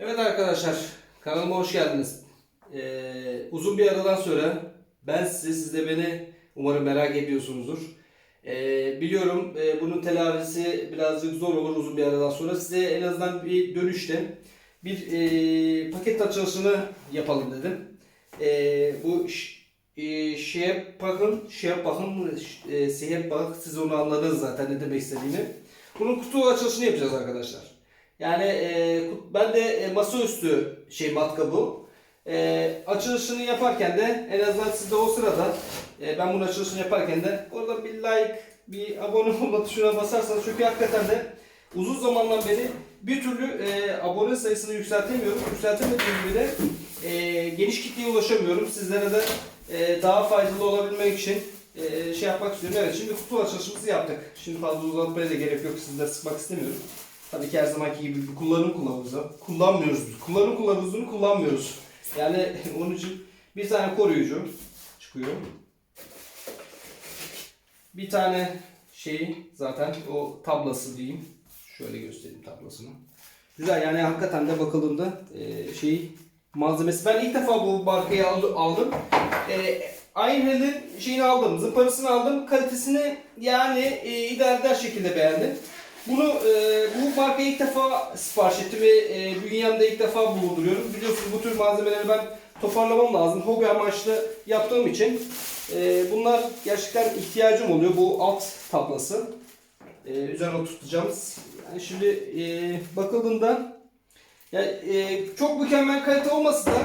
Evet arkadaşlar, kanalıma hoş geldiniz. Ee, uzun bir aradan sonra ben size, siz de beni umarım merak ediyorsunuzdur. Ee, biliyorum e, bunun telafisi birazcık zor olur uzun bir aradan sonra. Size en azından bir dönüşte bir e, paket açılışını yapalım dedim. E, bu e, bakın, şeye bakın, e, şeye bak, siz onu anladınız zaten ne demek istediğimi. Bunun kutu açılışını yapacağız arkadaşlar. Yani e, ben de e, masaüstü şey matkabı e, açılışını yaparken de en azından siz de o sırada e, ben bunun açılışını yaparken de orada bir like, bir abone olma tuşuna basarsanız çünkü hakikaten de uzun zamandan beri bir türlü e, abone sayısını yükseltemiyorum. Yükseltemediğim gibi de e, geniş kitleye ulaşamıyorum. Sizlere de e, daha faydalı olabilmek için e, şey yapmak istiyorum. Evet şimdi kutu açılışımızı yaptık. Şimdi fazla uzatmaya da gerek yok. Sizleri sıkmak istemiyorum. Tabii ki her zamanki gibi bir kullanım kılavuzu. Kullanmıyoruz. Kullanım kılavuzunu kullanmıyoruz. Yani onun için bir tane koruyucu çıkıyor. Bir tane şey zaten o tablası diyeyim. Şöyle göstereyim tablasını. Güzel yani hakikaten de bakıldığında e, şey malzemesi. Ben ilk defa bu markayı aldı- aldım. E, Aynel'in şeyini aldım, zımparasını aldım. Kalitesini yani e, idare eder şekilde beğendim. Bunu e, bu markayı ilk defa sipariş ettim ve e, bünyemde ilk defa bulunduruyorum. Biliyorsunuz bu tür malzemeleri ben toparlamam lazım. Hobi amaçlı yaptığım için e, bunlar gerçekten ihtiyacım oluyor. Bu alt tablası. E, üzerine tutacağımız. Yani şimdi e, bakıldığında ya, e, çok mükemmel kalite olmasa da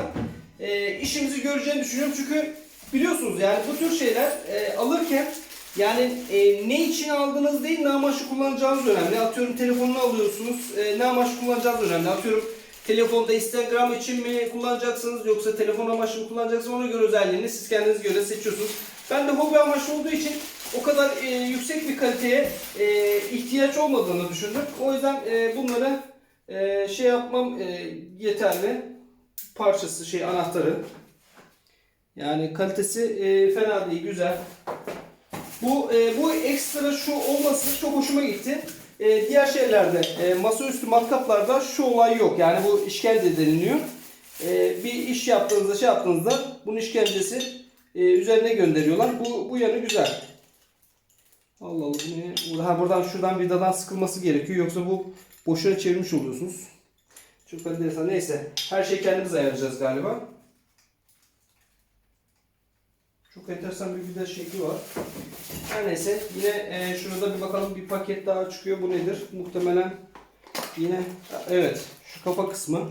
e, işimizi göreceğini düşünüyorum. Çünkü biliyorsunuz yani bu tür şeyler e, alırken yani e, ne için aldığınız değil ne amaçlı kullanacağınız önemli. Atıyorum telefonunu alıyorsunuz e, ne amaçlı kullanacağınız önemli. Atıyorum telefonda Instagram için mi kullanacaksınız yoksa telefon amaçlı mı kullanacaksınız ona göre özelliğini siz kendiniz göre seçiyorsunuz. Ben de hobi amaçlı olduğu için o kadar e, yüksek bir kaliteye e, ihtiyaç olmadığını düşündüm. O yüzden e, bunları e, şey yapmam e, yeterli. Parçası şey anahtarı. Yani kalitesi e, fena değil, güzel. Bu e, bu ekstra şu olması çok hoşuma gitti. E, diğer şeylerde, e, masaüstü matkaplarda şu olay yok. Yani bu işkence deniliyor. E, bir iş yaptığınızda, şey yaptığınızda bunun işkencesi e, üzerine gönderiyorlar. Bu bu yanı güzel. Allah Allah Ha, buradan şuradan vidadan sıkılması gerekiyor. Yoksa bu boşuna çevirmiş oluyorsunuz. Çok enteresan. Neyse. Her şeyi kendimiz ayarlayacağız galiba. Çok enteresan bir vida şekli var. Her neyse yine e, şurada bir bakalım bir paket daha çıkıyor. Bu nedir? Muhtemelen yine evet şu kafa kısmı.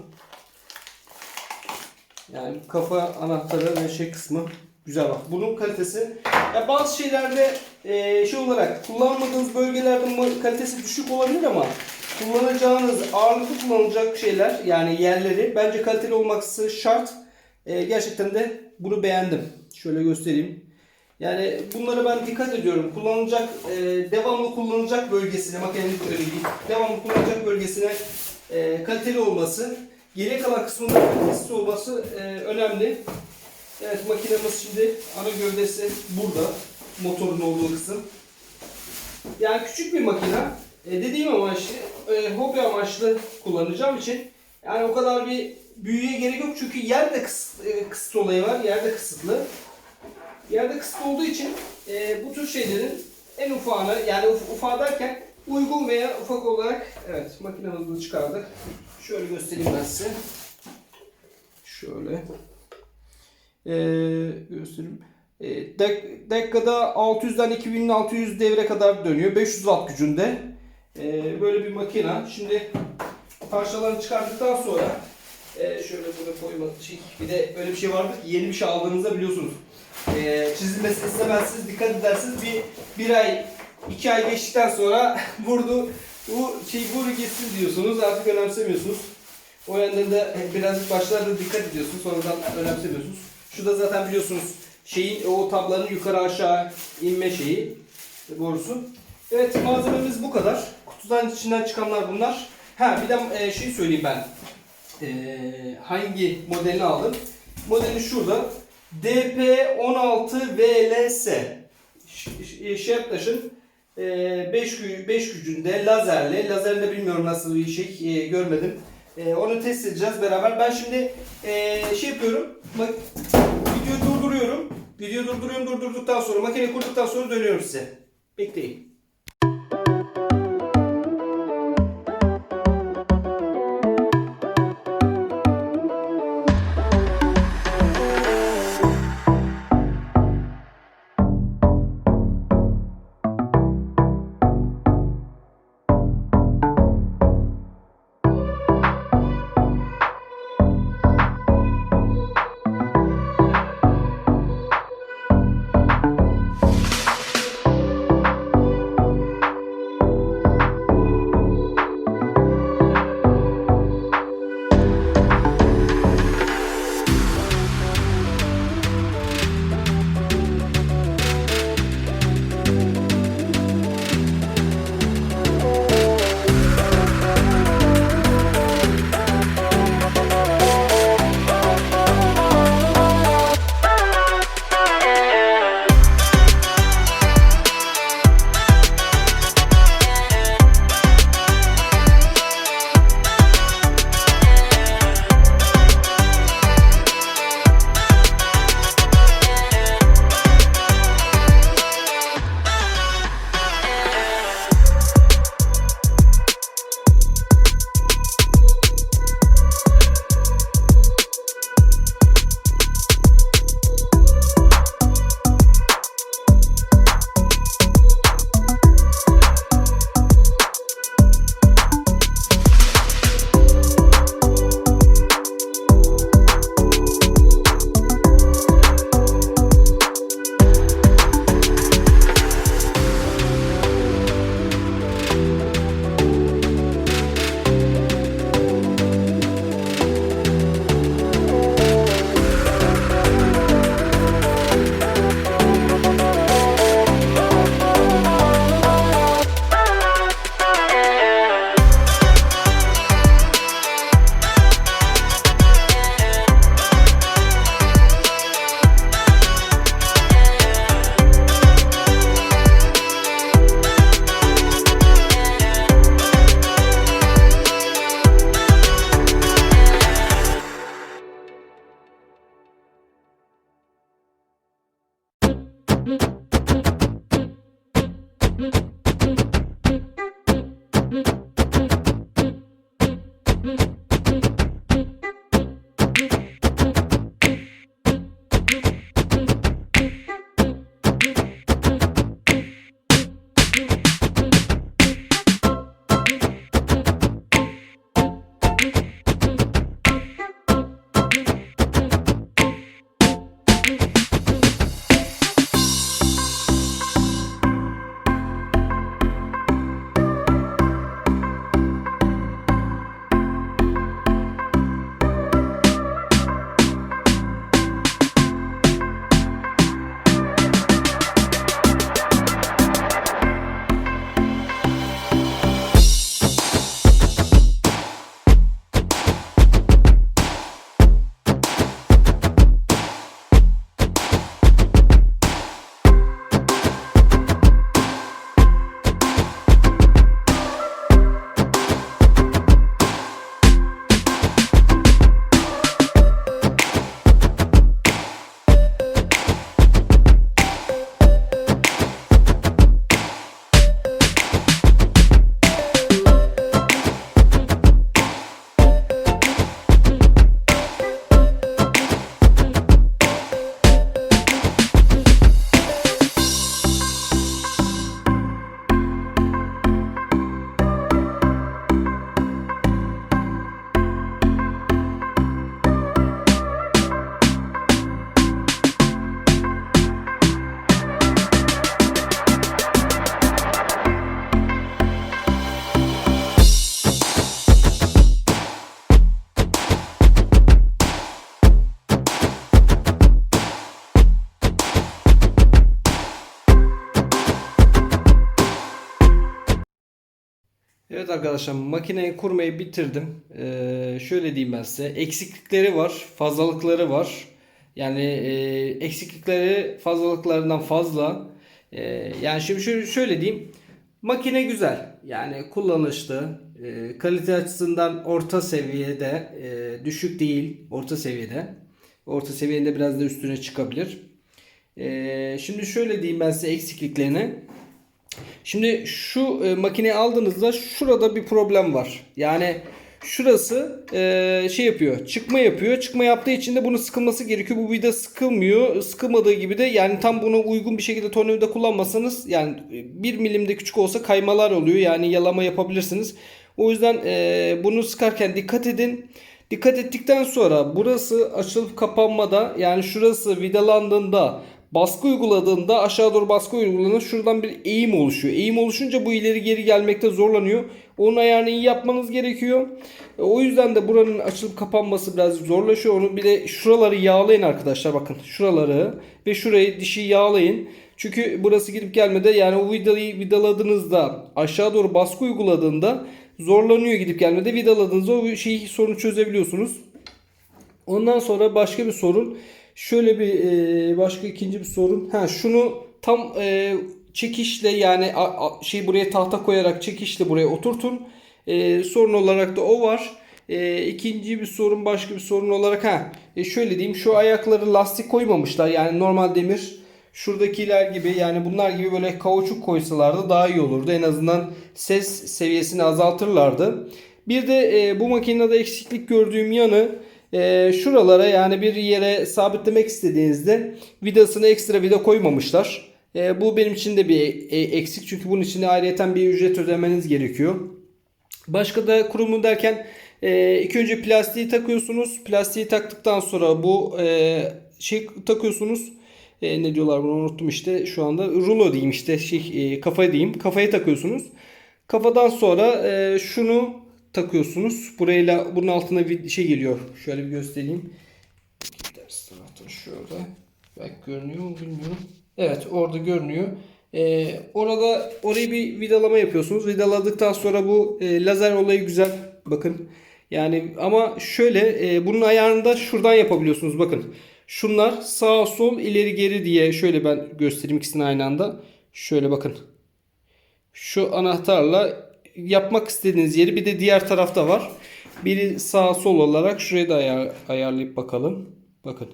Yani kafa anahtarı ve şey kısmı güzel bak. Bunun kalitesi ya bazı şeylerde e, şey olarak kullanmadığınız bölgelerde kalitesi düşük olabilir ama kullanacağınız ağırlıklı kullanılacak şeyler yani yerleri bence kaliteli olması şart. E, gerçekten de bunu beğendim. Şöyle göstereyim. Yani bunlara ben dikkat ediyorum. Kullanılacak, e, devamlı kullanılacak bölgesine, makinenin değil, devamlı kullanılacak bölgesine e, kaliteli olması, geriye kalan kısmında kalitesiz olması e, önemli. Evet makinemiz şimdi ana gövdesi burada. Motorun olduğu kısım. Yani küçük bir makine. E, dediğim amaçlı, e, hobi amaçlı kullanacağım için yani o kadar bir büyüye gerek yok çünkü yer de kısıt, e, kısıt olayı var. Yer de kısıtlı. Yerde kısıtlı olduğu için e, bu tür şeylerin en ufağını yani uf, ufağı derken uygun veya ufak olarak evet makinemizi çıkardık. Şöyle göstereyim ben size. Şöyle. Ee, göstereyim. Ee, dak- dakikada 600'den 2600 devre kadar dönüyor. 500 watt gücünde. Ee, böyle bir makina. Şimdi parçalarını çıkarttıktan sonra e, şöyle burada koyma şey, bir de böyle bir şey vardır ki yeni bir şey aldığınızda biliyorsunuz. E, çizilmesini istemezsiniz, dikkat edersiniz. Bir, bir ay, iki ay geçtikten sonra vurdu, bu şey vur gitsin diyorsunuz. Artık önemsemiyorsunuz. O yönden de birazcık başlarda dikkat ediyorsunuz. Sonradan önemsemiyorsunuz. Şu da zaten biliyorsunuz şeyin o tablanın yukarı aşağı inme şeyi borusu. Evet malzememiz bu kadar. Kutudan içinden çıkanlar bunlar. Ha bir de e, şey söyleyeyim ben. E, hangi modelini aldım? Modeli şurada. DP16VLS. Sharptaş'ın 5 5 gücünde lazerli. Lazerinde bilmiyorum nasıl bir şey e, görmedim. E, onu test edeceğiz beraber. Ben şimdi e, şey yapıyorum. Bak, videoyu durduruyorum. Videoyu durduruyorum. Durdurduktan sonra makineyi kurduktan sonra dönüyorum size. Bekleyin. Evet arkadaşlar makineyi kurmayı bitirdim. Ee, şöyle diyeyim ben size. Eksiklikleri var, fazlalıkları var. Yani e, eksiklikleri fazlalıklarından fazla. Ee, yani şimdi şöyle, şöyle diyeyim. Makine güzel. Yani kullanışlı. E, kalite açısından orta seviyede, e, düşük değil, orta seviyede. Orta seviyede biraz da üstüne çıkabilir. E, şimdi şöyle diyeyim ben size eksikliklerini. Şimdi şu e, makineyi aldığınızda şurada bir problem var. Yani şurası e, şey yapıyor. Çıkma yapıyor. Çıkma yaptığı için de bunun sıkılması gerekiyor. Bu vida sıkılmıyor. Sıkılmadığı gibi de yani tam buna uygun bir şekilde tornavida kullanmasanız yani 1 milimde küçük olsa kaymalar oluyor. Yani yalama yapabilirsiniz. O yüzden e, bunu sıkarken dikkat edin. Dikkat ettikten sonra burası açılıp kapanmada yani şurası vidalandığında baskı uyguladığında aşağı doğru baskı uyguladığında şuradan bir eğim oluşuyor. Eğim oluşunca bu ileri geri gelmekte zorlanıyor. Onun ayarını iyi yapmanız gerekiyor. E, O yüzden de buranın açılıp kapanması biraz zorlaşıyor. Onu bir de şuraları yağlayın arkadaşlar bakın. Şuraları ve şurayı dişi yağlayın. Çünkü burası gidip gelmede yani o vidayı vidaladığınızda aşağı doğru baskı uyguladığında zorlanıyor gidip gelmede. Vidaladığınızda o şeyi sorunu çözebiliyorsunuz. Ondan sonra başka bir sorun. Şöyle bir e, başka ikinci bir sorun. Ha şunu tam e, çekişle yani a- a- şey buraya tahta koyarak çekişle buraya oturtun. E, sorun olarak da o var. E, ikinci bir sorun başka bir sorun olarak ha e, şöyle diyeyim şu ayakları lastik koymamışlar. Yani normal demir şuradakiler gibi yani bunlar gibi böyle kauçuk koysalardı daha iyi olurdu. En azından ses seviyesini azaltırlardı. Bir de e, bu makinede eksiklik gördüğüm yanı e, şuralara yani bir yere sabitlemek istediğinizde vidasını ekstra vida koymamışlar. E, bu benim için de bir e, eksik çünkü bunun için ayrıyeten bir ücret ödemeniz gerekiyor. Başka da kurumu derken e, ilk önce plastiği takıyorsunuz. Plastiği taktıktan sonra bu e, şey takıyorsunuz. E, ne diyorlar bunu unuttum işte şu anda. Rulo diyeyim işte şey e, kafa diyeyim. Kafaya takıyorsunuz. Kafadan sonra e, şunu takıyorsunuz. Burayla bunun altına bir şey geliyor. Şöyle bir göstereyim. Ters taraftan şöyle. Belki görünüyor mu bilmiyorum. Evet orada görünüyor. Ee, orada orayı bir vidalama yapıyorsunuz. Vidaladıktan sonra bu e, lazer olayı güzel. Bakın. Yani ama şöyle e, bunun ayarını da şuradan yapabiliyorsunuz. Bakın. Şunlar sağ sol ileri geri diye şöyle ben göstereyim ikisini aynı anda. Şöyle bakın. Şu anahtarla yapmak istediğiniz yeri bir de diğer tarafta var. Biri sağ sol olarak şurayı da ayar, ayarlayıp bakalım. Bakın.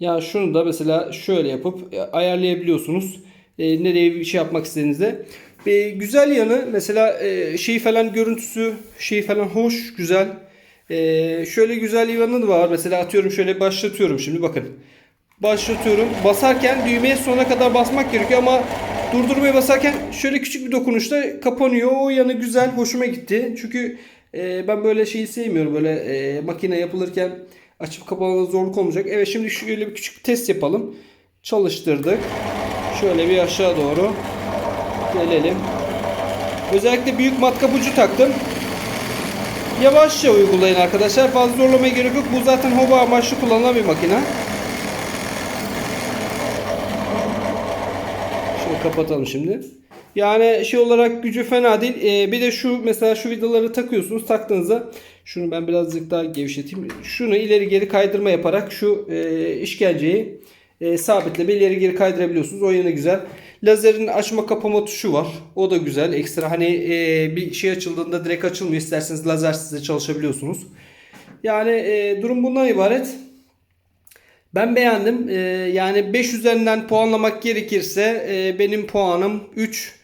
Ya şunu da mesela şöyle yapıp e, ayarlayabiliyorsunuz. E, nereye bir şey yapmak istediğinizde. E, güzel yanı mesela e, şey falan görüntüsü şey falan hoş güzel. E, şöyle güzel yanı da var. Mesela atıyorum şöyle başlatıyorum şimdi bakın. Başlatıyorum. Basarken düğmeye sonuna kadar basmak gerekiyor ama durdurmaya basarken şöyle küçük bir dokunuşta kapanıyor. O yanı güzel. Hoşuma gitti. Çünkü e, ben böyle şeyi sevmiyorum. Böyle e, makine yapılırken açıp kapamada zorluk olmayacak. Evet şimdi şöyle bir küçük bir test yapalım. Çalıştırdık. Şöyle bir aşağı doğru gelelim. Özellikle büyük matkap ucu taktım. Yavaşça uygulayın arkadaşlar. Fazla zorlamaya gerek yok. Bu zaten hobi amaçlı kullanılan bir makine. Şöyle kapatalım şimdi. Yani şey olarak gücü fena değil. Ee, bir de şu mesela şu vidaları takıyorsunuz. Taktığınızda şunu ben birazcık daha gevşeteyim. Şunu ileri geri kaydırma yaparak şu e, işkenceyi e, sabitleme ileri geri kaydırabiliyorsunuz. O yine güzel. Lazerin açma kapama tuşu var. O da güzel. Ekstra hani e, bir şey açıldığında direkt açılmıyor. İsterseniz lazersiz de çalışabiliyorsunuz. Yani e, durum bundan ibaret. Ben beğendim. Ee, yani 5 üzerinden puanlamak gerekirse e, benim puanım 3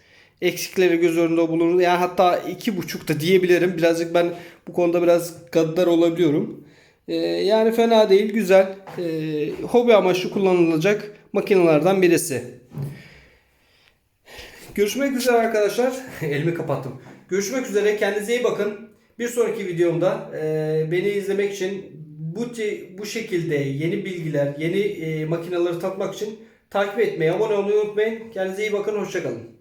eksikleri göz önünde bulunur. Yani hatta 2,5 da diyebilirim. Birazcık ben bu konuda biraz gaddar olabiliyorum. Ee, yani fena değil, güzel. Ee, hobi amaçlı kullanılacak makinelerden birisi. Görüşmek üzere arkadaşlar. Elimi kapattım. Görüşmek üzere. Kendinize iyi bakın. Bir sonraki videomda e, beni izlemek için bu bu şekilde yeni bilgiler, yeni e, makineleri tatmak için takip etmeyi, abone olmayı unutmayın. Kendinize iyi bakın. Hoşçakalın.